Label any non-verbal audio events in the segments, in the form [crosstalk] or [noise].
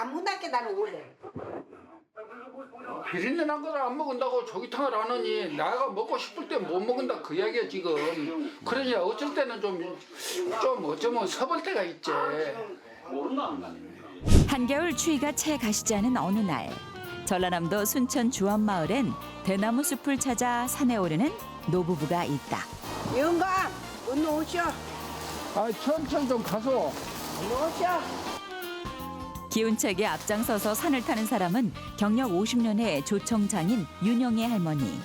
아무나 깨달아 올래. 비린내 난 거를 안 먹는다고 조기탕을 안 하니 내가 먹고 싶을 때 못 먹는다 그 이야기야 지금 그러니 어쩔 때는 좀 좀 어쩌면 서볼 때가 있지 한겨울 추위가 채 가시지 않은 어느 날 전라남도 순천 주원마을엔 대나무 숲을 찾아 산에 오르는 노부부가 있다. 영감, 언니 오셔. 아 천천히 좀 가서 오셔. 기운차게 앞장서서 산을 타는 사람은 경력 50년의 조청 장인 윤영애 할머니.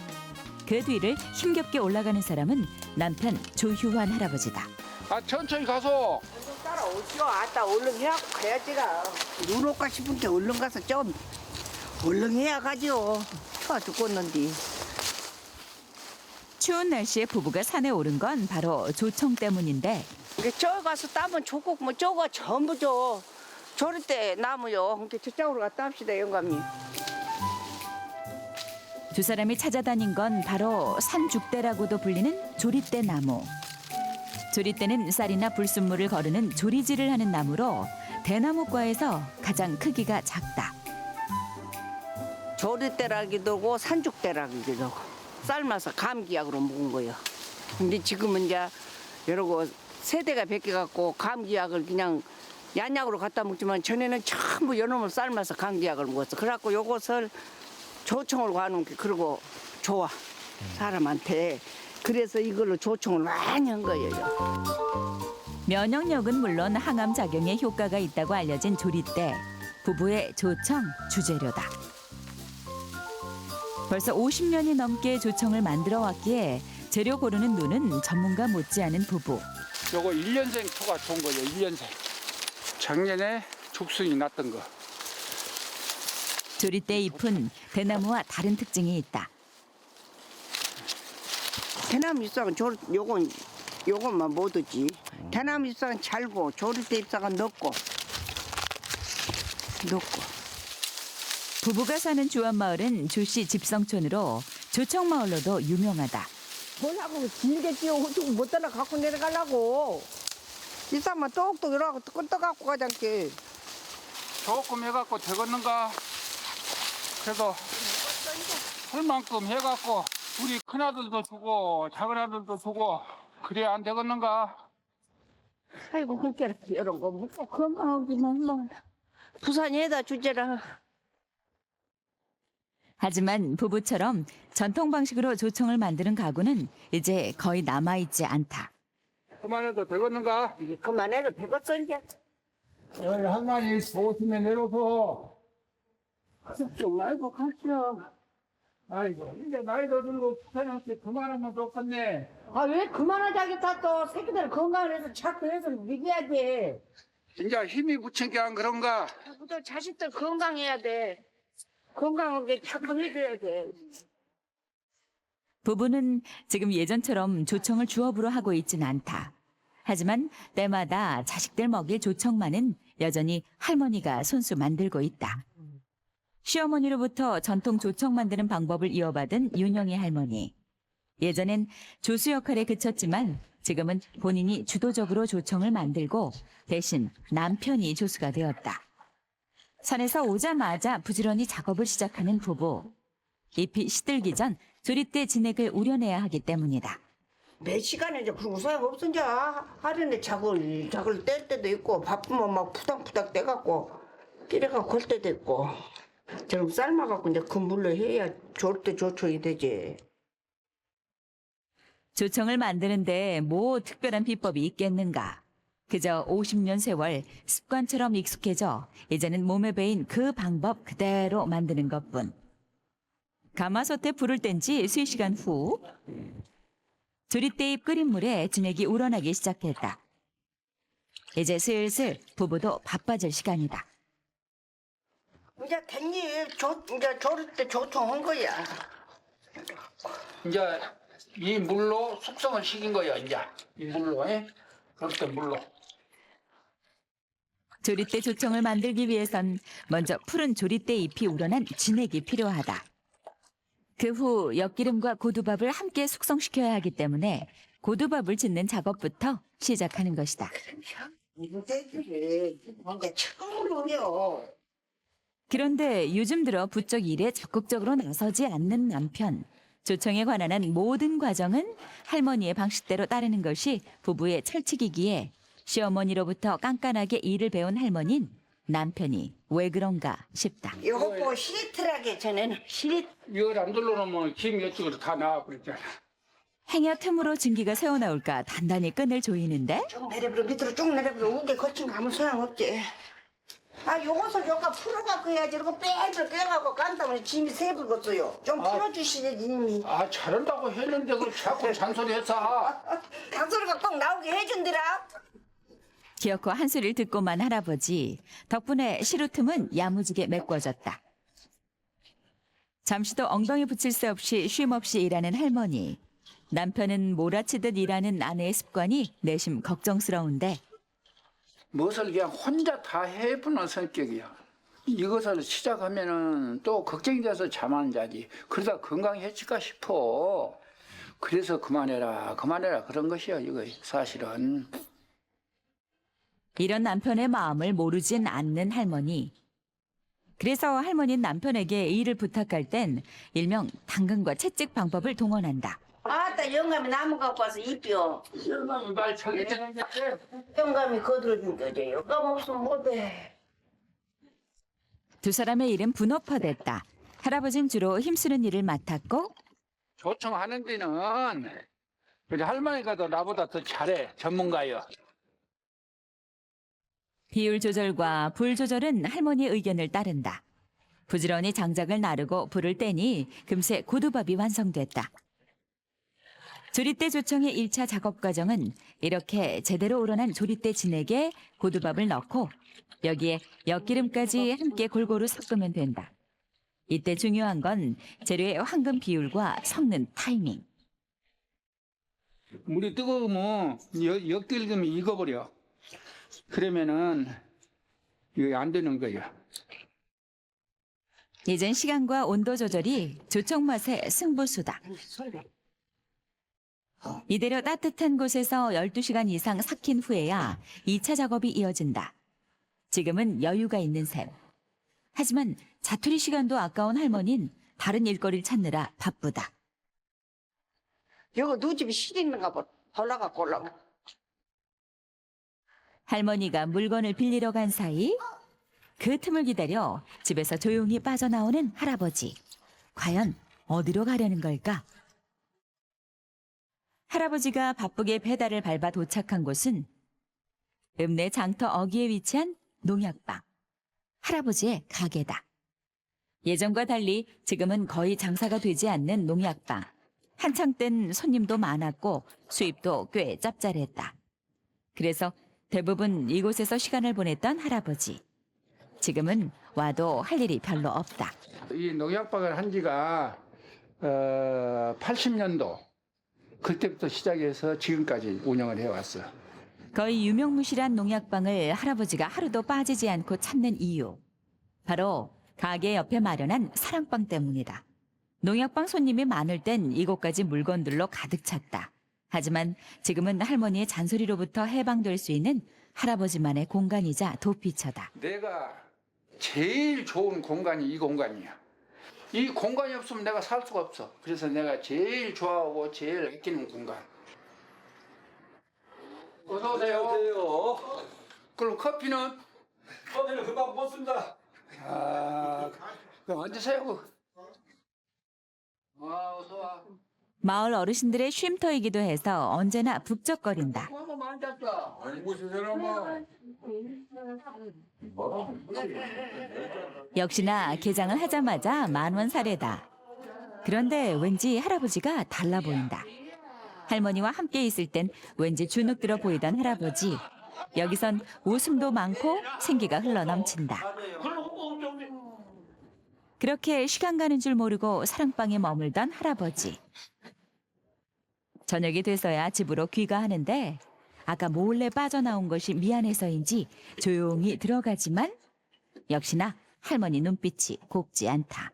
그 뒤를 힘겹게 올라가는 사람은 남편 조휴환 할아버지다. 아 천천히 가서 따라오시오. 아따 얼른 해갖고 가야지가. 눈 올까 싶은 게 얼른 가서 좀 얼른 해야 가지요. 추워 죽겠는데. 추운 날씨에 부부가 산에 오른 건 바로 조청 때문인데 이게 저 가서 따면 좋고 뭐 저거 전부 저 저럴 때 나무요. 그러니까 저쪽으로 갔다 합시다 영감님. 두 사람이 찾아다닌 건 바로 산죽대라고도 불리는 조리대 나무. 조리대는 쌀이나 불순물을 거르는 조리질을 하는 나무로 대나무과에서 가장 크기가 작다. 조리대라기도 하고 산죽대라기도 하고 삶아서 감기약으로 먹은 거예요. 근데 지금은 이제 여러 거 세대가 바뀌어갖고 감기약을 그냥 얀약으로 갖다 먹지만 전에는 전부 연놈을 삶아서 감기약을 먹었어. 그래갖고 요것을 조청을 가는 게 그러고 좋아 사람한테. 그래서 이걸로 조청을 많이 한 거예요. 면역력은 물론 항암 작용에 효과가 있다고 알려진 조리대. 부부의 조청 주재료다. 벌써 50년이 넘게 조청을 만들어 왔기에 재료 고르는 눈은 전문가 못지않은 부부. 요거 1년생 초가 좋은 거예요 1년생 작년에 죽순이 났던 거 조리대 잎은 대나무와 다른 특징이 있다. 대나무 잎사과는 조, 요건 요것만 못 얻지. 대나무 잎사과는 잘고 조리대 잎사과는 넣고 넣고. 부부가 사는 주안마을은 조씨 집성촌으로 조청마을로도 유명하다. 뭘 하고 길게 뛰어오고 못 따라 갖고 내려가려고. 잎사과만 똑똑 이러고 끄떡 갖고 가자께. 조금 해갖고 되겠는가 그래도 할 만큼 해갖고 우리 큰아들도 주고 작은아들도 주고 그래야 안 되겠는가 아이고 그렇게 이런 거 먹고 건강하기만 뭐. 부산에다 주제라. 하지만 부부처럼 전통 방식으로 조청을 만드는 가구는 이제 거의 남아있지 않다. 그만해도 되겠는가 이게 그만해도 되겠어 이제. 여기 할머니 보시면 내려서 좀 말고 가시오. 아이고 이제 나이도 들고 부산한테 그만하면 좋겠네 아 왜 그만하자겠다 또 새끼들 건강을 해서 자꾸 해서 먹여야지. 진짜 힘이 붙인 게 안 그런가 또 자식들 건강해야 돼. 건강하게 자꾸 해줘야 돼. 부부는 지금 예전처럼 조청을 주업으로 하고 있진 않다. 하지만 때마다 자식들 먹일 조청만은 여전히 할머니가 손수 만들고 있다. 시어머니로부터 전통 조청 만드는 방법을 이어받은 윤영희 할머니. 예전엔 조수 역할에 그쳤지만 지금은 본인이 주도적으로 조청을 만들고 대신 남편이 조수가 되었다. 산에서 오자마자 부지런히 작업을 시작하는 부부. 잎이 시들기 전 조립대 진액을 우려내야 하기 때문이다. 몇 시간에 이제 그러고 소용 없어 이제 하루에 작을 작을 뗄 때도 있고 바쁘면 막 푸닥푸닥 떼갖고 끼래가 걸 때도 있고 저럼 삶아갖고 이제 그 물로 해야 좋을 때 조청이 되지. 조청을 만드는데 뭐 특별한 비법이 있겠는가? 그저 50년 세월 습관처럼 익숙해져 이제는 몸에 배인 그 방법 그대로 만드는 것뿐. 가마솥에 불을 뗀지 3시간 후 조리대잎 끓인 물에 진액이 우러나기 시작했다. 이제 슬슬 부부도 바빠질 시간이다. 이제 됐니? 조, 이제 조릴 때 조청한 거야. 이제 이 물로 숙성을 시킨 거야 이제 이 물로 예? 그렇게 물로 조리대 조청을 만들기 위해선 먼저 푸른 조리대 잎이 우러난 진액이 필요하다. 그 후 엿기름과 고두밥을 함께 숙성시켜야 하기 때문에 고두밥을 짓는 작업부터 시작하는 것이다. 그런데 요즘 들어 부쩍 일에 적극적으로 나서지 않는 남편. 조청에 관한 한 모든 과정은 할머니의 방식대로 따르는 것이 부부의 철칙이기에 시어머니로부터 깐깐하게 일을 배운 할머니는 남편이 왜 그런가 싶다. 이거 보고 시리트라게 전에는 시리 이걸 안 둘러놓으면 김 이쪽으로 다 나와버리잖아. 행여 틈으로 증기가 새어나올까 단단히 끈을 조이는데? 쭉 내려버려. 밑으로 쭉 내려버려. 우게 거친 거 아무 소용없지. 아 요것을 요까 풀어갖고 해야지. 이러고 빼빼 빼갖고 깐다면 짐이 세불겠어요. 좀 아. 풀어주시지 님이. 아 잘한다고 했는데 그 자꾸 잔소리 해서 각소리가 [laughs] 꼭 나오게 해준디라 기어코 한 소리를 듣고만 할아버지 덕분에 시루 틈은 야무지게 메꿔졌다. 잠시도 엉덩이 붙일 새 없이 쉼없이 일하는 할머니. 남편은 몰아치듯 일하는 아내의 습관이 내심 걱정스러운데 무엇을 그냥 혼자 다 해보는 성격이야. 이것을 시작하면은 또 걱정이 돼서 잠안 자지. 그러다 건강해질까 싶어. 그래서 그만해라, 그만해라 그런 것이야 이거 사실은. 이런 남편의 마음을 모르진 않는 할머니. 그래서 할머니는 남편에게 일을 부탁할 땐 일명 당근과 채찍 방법을 동원한다. 아따 영감이 나무 갖고 와서 입혀 설마 말 잘했는데 영감이 거들어준 거죠 영감 없으면 못해 두 사람의 일은 분업화됐다. 할아버지는 주로 힘쓰는 일을 맡았고 조청하는 데는 우리 할머니가 더 나보다 더 잘해 전문가요. 비율 조절과 불 조절은 할머니의 의견을 따른다. 부지런히 장작을 나르고 불을 떼니 금세 고두밥이 완성됐다. 조리대 조청의 1차 작업 과정은 이렇게 제대로 우러난 조리대 진액에 고두밥을 넣고 여기에 엿기름까지 함께 골고루 섞으면 된다. 이때 중요한 건 재료의 황금 비율과 섞는 타이밍. 물이 뜨거우면 역- 역길금이 익어버려. 그러면은 이게 안 되는 거야. 예전 시간과 온도 조절이 조청 맛의 승부수다. 이대로 따뜻한 곳에서 12시간 이상 삭힌 후에야 2차 작업이 이어진다. 지금은 여유가 있는 셈. 하지만 자투리 시간도 아까운 할머니는 다른 일거리를 찾느라 바쁘다. 여기 누 집이 실 있는가 봐 올라갖고 올라가 할머니가 물건을 빌리러 간 사이 그 틈을 기다려 집에서 조용히 빠져나오는 할아버지. 과연 어디로 가려는 걸까? 할아버지가 바쁘게 페달을 밟아 도착한 곳은 읍내 장터 어귀에 위치한 농약방. 할아버지의 가게다. 예전과 달리 지금은 거의 장사가 되지 않는 농약방. 한창 땐 손님도 많았고 수입도 꽤 짭짤했다. 그래서 대부분 이곳에서 시간을 보냈던 할아버지. 지금은 와도 할 일이 별로 없다. 이 농약박을 한 지가 어, 80년도 그때부터 시작해서 지금까지 운영을 해왔어. 거의 유명무실한 농약방을 할아버지가 하루도 빠지지 않고 찾는 이유. 바로 가게 옆에 마련한 사랑방 때문이다. 농약방 손님이 많을 땐 이곳까지 물건들로 가득 찼다. 하지만 지금은 할머니의 잔소리로부터 해방될 수 있는 할아버지만의 공간이자 도피처다. 내가 제일 좋은 공간이 이 공간이야. 이 공간이 없으면 내가 살 수가 없어. 그래서 내가 제일 좋아하고 제일 아끼는 공간. 어서 오세요. 안녕하세요. 그럼 커피는? 커피는 금방 먹습니다. 아, 그럼 앉으세요. 아, 어서 와. 마을 어르신들의 쉼터이기도 해서 언제나 북적거린다. 한번 앉았어. 아니 무슨 사람아? 역시나 개장을 하자마자 만원 사례다. 그런데 왠지 할아버지가 달라 보인다. 할머니와 함께 있을 땐 왠지 주눅 들어 보이던 할아버지. 여기선 웃음도 많고 생기가 흘러넘친다. 그렇게 시간 가는 줄 모르고 사랑방에 머물던 할아버지. 저녁이 돼서야 집으로 귀가하는데 아까 몰래 빠져나온 것이 미안해서인지 조용히 들어가지만 역시나 할머니 눈빛이 곱지 않다.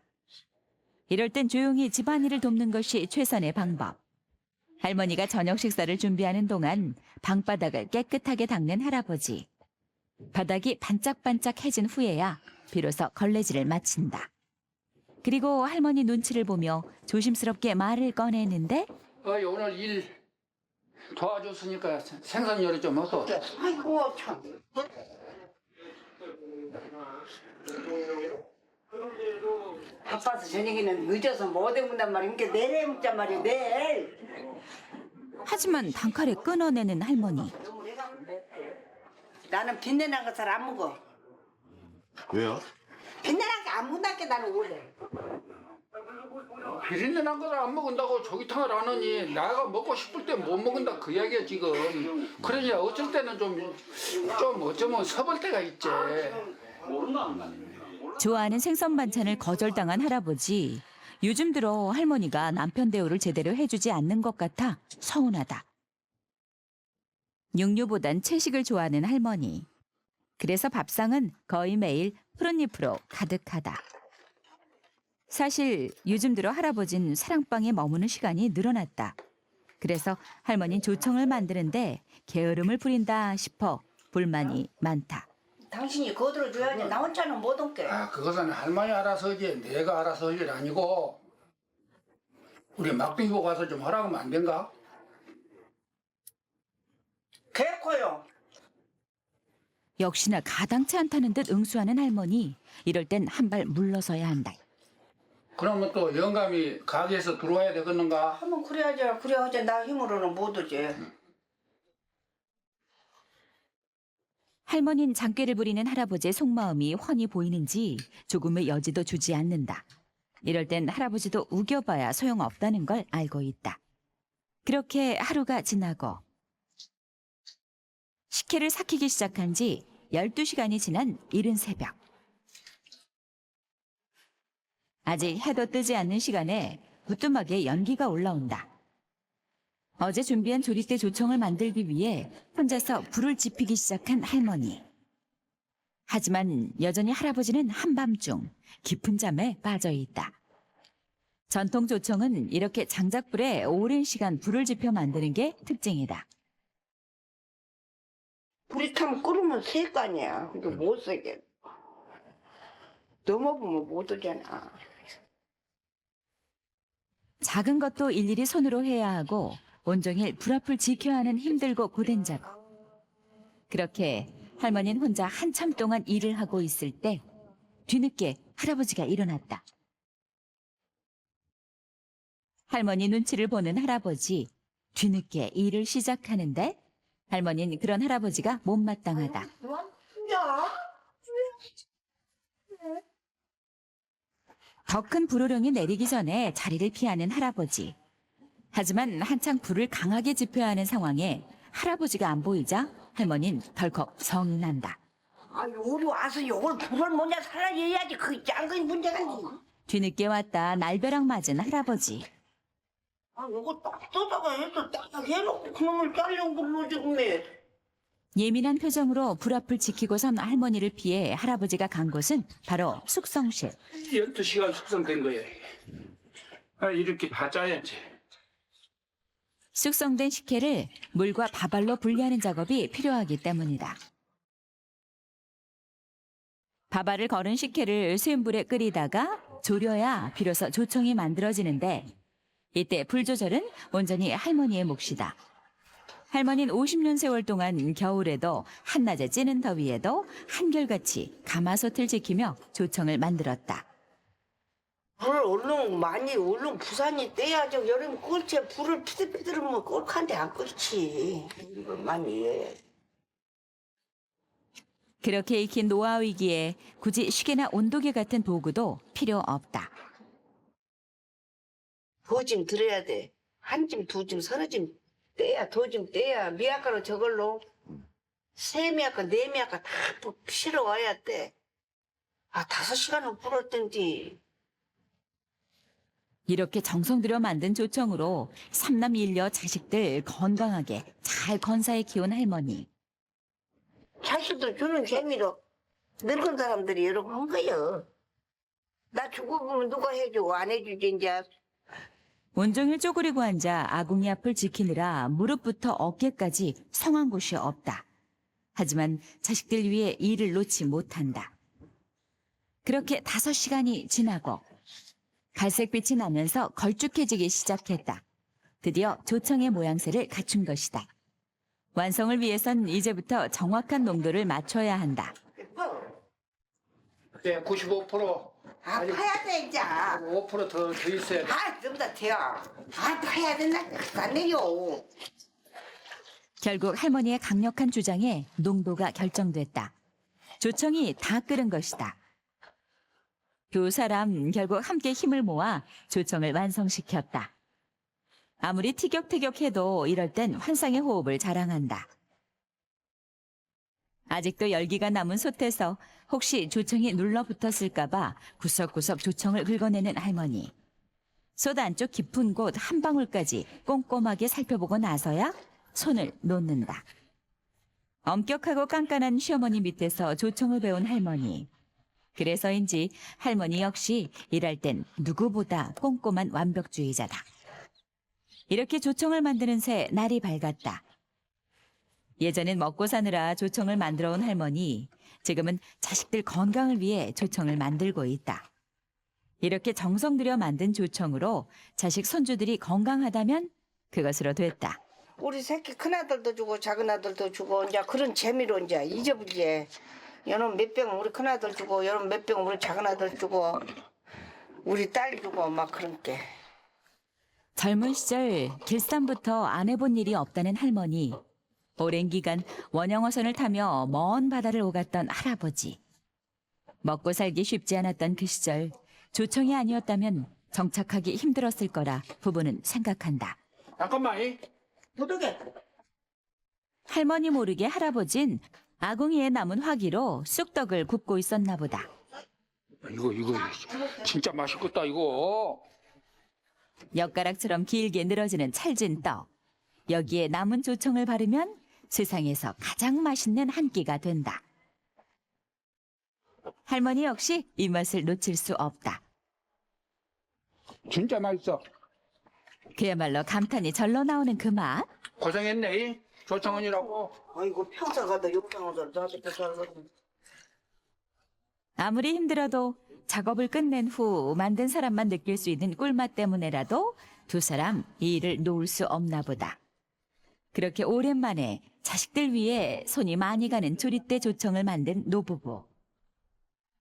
이럴 땐 조용히 집안일을 돕는 것이 최선의 방법. 할머니가 저녁 식사를 준비하는 동안 방바닥을 깨끗하게 닦는 할아버지. 바닥이 반짝반짝해진 후에야 비로소 걸레질을 마친다. 그리고 할머니 눈치를 보며 조심스럽게 말을 꺼내는데 어이 오늘 일 도와줬으니까 생선요리 좀 어서. 아이고 참. 바빠서 저녁에는 늦어서 못 해본단 말이야. 그러니까 내일 먹자 말이야 내일. 하지만 단칼에 끊어내는 할머니. 나는 빛내난 거 잘 안 먹어. 왜요? 빛내난 거 안 먹는다게 나는 원래. 비린내 난 거를 안 먹는다고 조기탕을 안 하니 내가 먹고 싶을 때 못 먹는다 그 이야기야 지금. 그러니 어쩔 때는 좀 좀 어쩌면 서볼 때가 있지. 좋아하는 생선 반찬을 거절당한 할아버지. 요즘 들어 할머니가 남편 대우를 제대로 해주지 않는 것 같아 서운하다. 육류보단 채식을 좋아하는 할머니. 그래서 밥상은 거의 매일 푸른잎으로 가득하다. 사실 요즘 들어 할아버진 사랑방에 머무는 시간이 늘어났다. 그래서 할머니 조청을 만드는데 게으름을 부린다 싶어 불만이 많다. 당신이 거들어 줘야지 나 혼자는 못 옮게. 아 그것은 할머니 알아서 하지 내가 알아서 할 일 아니고 우리 막둥이 보고 가서 좀 하라고 하면 안 된가? 개코요. 역시나 가당치 않다는 듯 응수하는 할머니. 이럴 땐 한 발 물러서야 한다. 그러면 또 영감이 가게에서 들어와야 되겠는가? 한번 그래야지 그래야지 나 힘으로는 못 오지. 할머니는 장꾀를 부리는 할아버지의 속마음이 훤히 보이는지 조금의 여지도 주지 않는다. 이럴 땐 할아버지도 우겨봐야 소용없다는 걸 알고 있다. 그렇게 하루가 지나고 식혜를 삭히기 시작한 지 12시간이 지난 이른 새벽. 아직 해도 뜨지 않는 시간에 부뚜막에 연기가 올라온다. 어제 준비한 조리대 조청을 만들기 위해 혼자서 불을 지피기 시작한 할머니. 하지만 여전히 할아버지는 한밤중 깊은 잠에 빠져 있다. 전통 조청은 이렇게 장작불에 오랜 시간 불을 지펴 만드는 게 특징이다. 불이 타면 끓으면 셀거 아니야. 근데 못 세게. 넘어보면 못 오잖아. 작은 것도 일일이 손으로 해야 하고 온종일 불 앞을 지켜야 하는 힘들고 고된 작업. 그렇게 할머니는 혼자 한참 동안 일을 하고 있을 때 뒤늦게 할아버지가 일어났다. 할머니 눈치를 보는 할아버지 뒤늦게 일을 시작하는데 할머니는 그런 할아버지가 못마땅하다. 야, 더 큰 불호령이 내리기 전에 자리를 피하는 할아버지. 하지만 한창 불을 강하게 지펴야 하는 상황에 할아버지가 안 보이자 할머니는 덜컥 성이 난다. 아니 우리 와서 요걸 불을 먼저 살라야지 그 작은 문제가 아니. 뒤늦게 왔다 날벼락 맞은 할아버지. 아 요거 딱 떠다가 해서 딱 해놓고 그놈을 불로 지금 해. 예민한 표정으로 불 앞을 지키고선 할머니를 피해 할아버지가 간 곳은 바로 숙성실. 12시간 숙성된 거예요. 아, 이렇게 다 짜야지. 숙성된 식혜를 물과 밥알로 분리하는 작업이 필요하기 때문이다. 밥알을 걸은 식혜를 수염불에 끓이다가 졸여야 비로소 조청이 만들어지는데 이때 불 조절은 온전히 할머니의 몫이다. 할머니는 50년 세월 동안 겨울에도 한낮에 찌는 더위에도 한결같이 가마솥을 지키며 조청을 만들었다. 불 얼른 많이 얼른 부산이 떼야죠. 여름 끓지 불을 피들피들하면 끓한데 안 끓지. 이거 많이 해. 그렇게 익힌 노화 위기에 굳이 시계나 온도계 같은 도구도 필요 없다. 더좀 들어야 돼. 한 짐, 두 짐, 서너 짐 떼야, 더짐 떼야. 미약가로 저걸로 세 미약가, 네 미약가 다 실어 와야 돼. 아, 다섯 시간은 불었던지. 이렇게 정성 들여 만든 조청으로 삼남 일녀 자식들 건강하게 잘 건사해 키운 할머니. 자식들 주는 재미로 늙은 사람들이 여러 한 거요. 나 죽어보면 누가 해주고 안 해주지, 이제. 온종일 쪼그리고 앉아 아궁이 앞을 지키느라 무릎부터 어깨까지 성한 곳이 없다. 하지만 자식들 위해 일을 놓지 못한다. 그렇게 다섯 시간이 지나고 갈색빛이 나면서 걸쭉해지기 시작했다. 드디어 조청의 모양새를 갖춘 것이다. 완성을 위해선 이제부터 정확한 농도를 맞춰야 한다. 네, 95%. 아 파야 돼 이제. 5%더 더 있어야 돼. 아 좀더 돼요. 아 파야 된다. 안 돼요. 결국 할머니의 강력한 주장에 농도가 결정됐다. 조청이 다 끓은 것이다. 두 사람 결국 함께 힘을 모아 조청을 완성시켰다. 아무리 티격태격해도 이럴 땐 환상의 호흡을 자랑한다. 아직도 열기가 남은 솥에서 혹시 조청이 눌러붙었을까봐 구석구석 조청을 긁어내는 할머니. 솥 안쪽 깊은 곳 한 방울까지 꼼꼼하게 살펴보고 나서야 손을 놓는다. 엄격하고 깐깐한 시어머니 밑에서 조청을 배운 할머니. 그래서인지 할머니 역시 일할 땐 누구보다 꼼꼼한 완벽주의자다. 이렇게 조청을 만드는 새 날이 밝았다. 예전엔 먹고 사느라 조청을 만들어 온 할머니, 지금은 자식들 건강을 위해 조청을 만들고 있다. 이렇게 정성 들여 만든 조청으로 자식 손주들이 건강하다면 그것으로 됐다. 우리 새끼 큰 아들도 주고 작은 아들도 주고 이제 그런 재미로 이제 잊어버리게. 여놈 몇병 우리 큰 아들 주고 여놈 몇병 우리 작은 아들 주고 우리 딸 주고 막 그런 게. 젊은 시절 길쌈부터 안 해본 일이 없다는 할머니. 오랜 기간 원형어선을 타며 먼 바다를 오갔던 할아버지. 먹고 살기 쉽지 않았던 그 시절 조청이 아니었다면 정착하기 힘들었을 거라 부부는 생각한다. 잠깐만. 이. 도둑에. 할머니 모르게 할아버진 아궁이에 남은 화기로 쑥떡을 굽고 있었나 보다. 이거 이거 진짜 맛있겠다 이거. 엿가락처럼 길게 늘어지는 찰진 떡. 여기에 남은 조청을 바르면 세상에서 가장 맛있는 한 끼가 된다. 할머니 역시 이 맛을 놓칠 수 없다. 진짜 맛있어. 그야말로 감탄이 절로 나오는 그 맛. 고생했네. 이. 조청원이라고. 아이고 평생 가다 욕탕을 나한테 살고. 아무리 힘들어도 작업을 끝낸 후 만든 사람만 느낄 수 있는 꿀맛 때문에라도 두 사람 이 일을 놓을 수 없나 보다. 그렇게 오랜만에 자식들 위해 손이 많이 가는 조리대 조청을 만든 노부부.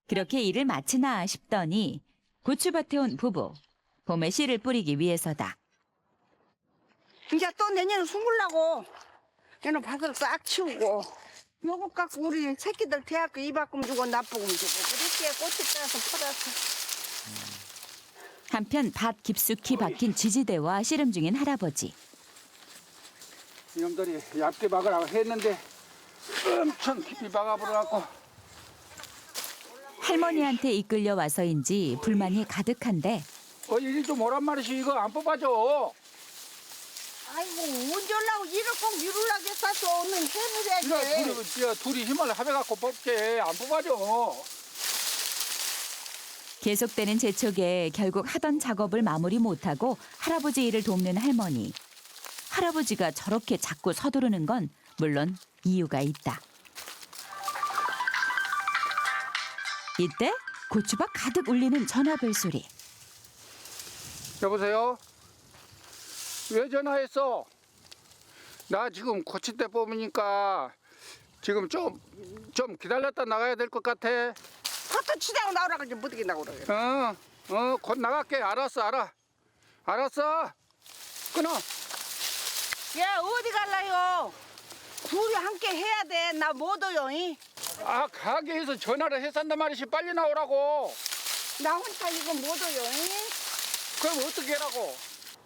그렇게 일을 마치나 싶더니 고추밭에 온 부부. 봄에 씨를 뿌리기 위해서다. 이제 또 내년에 숨으려고 얘는 밭을 싹 치우고 요거 갖고 우리 새끼들 대학교 입학금 주고 납부금 주고 그렇게 꽃이 따서 팔아서 한편 밭 깊숙이 박힌 지지대와 씨름 중인 할아버지. 이놈들이 얇게 박으라고 했는데 엄청 깊이 박아버려갖고. 할머니한테 이끌려 와서인지 불만이 가득한데 어 이리 좀 오란 말이지? 이거 안 뽑아줘. 아이고 언제 올라고 일을 꼭 미루려고 했어 오늘 이거 해보려지. 둘이, 저, 둘이 힘을 합해갖고 뽑게. 안 뽑아줘. 계속되는 재촉에 결국 하던 작업을 마무리 못하고 할아버지 일을 돕는 할머니. 할아버지가 저렇게 자꾸 서두르는 건 물론 이유가 있다. 이때 고추밭 가득 울리는 전화벨 소리. 여보세요 왜 전화했어 나 지금 고치대 뽑으니까 지금 좀 좀 기다렸다 나가야 될 것 같아 커튼 치자고 나오라 그러지 못하게 나오라 그래 어, 어, 곧 나갈게. 알았어, 알아. 알았어. 끊어. 야 어디 갈라요 둘이 함께 해야 돼 나 못 오요 이? 아, 가게에서 전화를 해산단 말이지. 빨리 나오라고. 나 혼자 이거 못 오요 이? 그럼 어떻게 하라고?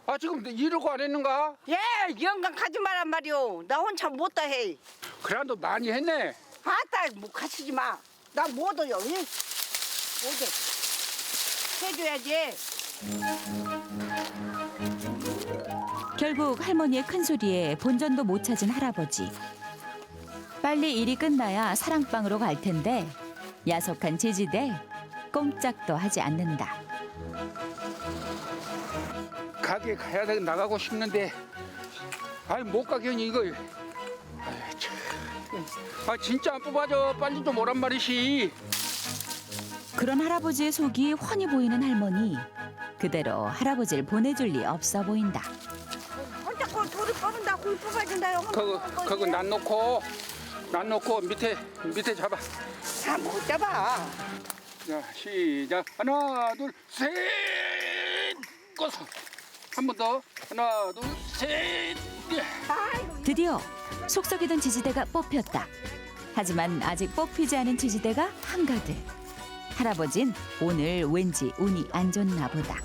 아, 지금 이러고 안 했는가? 예 영감 가지 말란 말이오 나 혼자 못다 해 그래도 많이 했네. 아따 뭐 가시지 마 나 못 오요 이? 못해 해줘야지 결국 할머니의 큰 소리에 본전도 못 찾은 할아버지. 빨리 일이 끝나야 사랑방으로 갈 텐데 야속한 지지대 꼼짝도 하지 않는다. 가게 가야 돼. 나가고 싶는데. 아이, 못 가겠니, 이거. 아이, 참. 아, 진짜 안 뽑아줘. 빨리 좀 오란 말이지. 그런 할아버지의 속이 훤히 보이는 할머니. 그대로 할아버지를 보내줄 리 없어 보인다. 혼자 그 돌을 뽑은다 굴 뽑아준다 그거 그거 난 놓고 난 놓고 밑에 밑에 잡아. 다못 잡아 자 시작 하나 둘셋 꺼서 한 번 더 하나 둘셋 드디어 속썩이던 지지대가 뽑혔다. 하지만 아직 뽑히지 않은 지지대가 한가득. 할아버진 오늘 왠지 운이 안 좋나 보다.